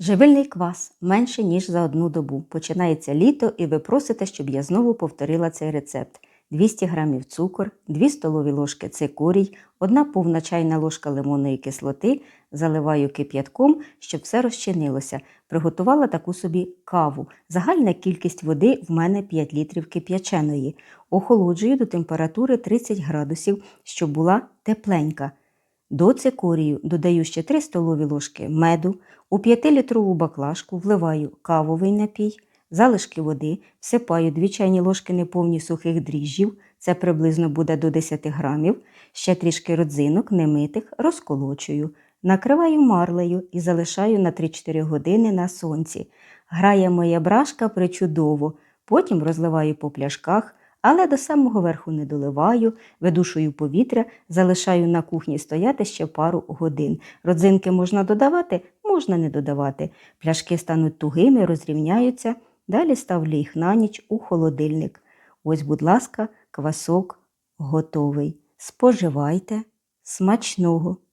Живильний квас менше, ніж за одну добу. Починається літо, і ви просите, щоб я знову повторила цей рецепт. 200 г цукор, 2 столові ложки цикорій, 1 повна чайна ложка лимонної кислоти, заливаю кип'ятком, щоб все розчинилося. Приготувала таку собі каву. Загальна кількість води в мене 5 літрів кип'яченої. Охолоджую до температури 30 градусів, щоб була тепленька. До цикорію додаю ще 3 столові ложки меду, у 5-літрову баклажку вливаю кавовий напій, залишки води, всипаю 2 чайні ложки неповні сухих дріжджів, це приблизно буде до 10 грамів, ще трішки родзинок немитих, розколочую, накриваю марлею і залишаю на 3-4 години на сонці. Грає моя брашка причудово, потім розливаю по пляшках, але до самого верху не доливаю, видушую повітря, залишаю на кухні стояти ще пару годин. Родзинки можна додавати, можна не додавати. Пляшки стануть тугими, розрівняються. Далі ставлю їх на ніч у холодильник. Ось, будь ласка, квасок готовий. Споживайте смачного!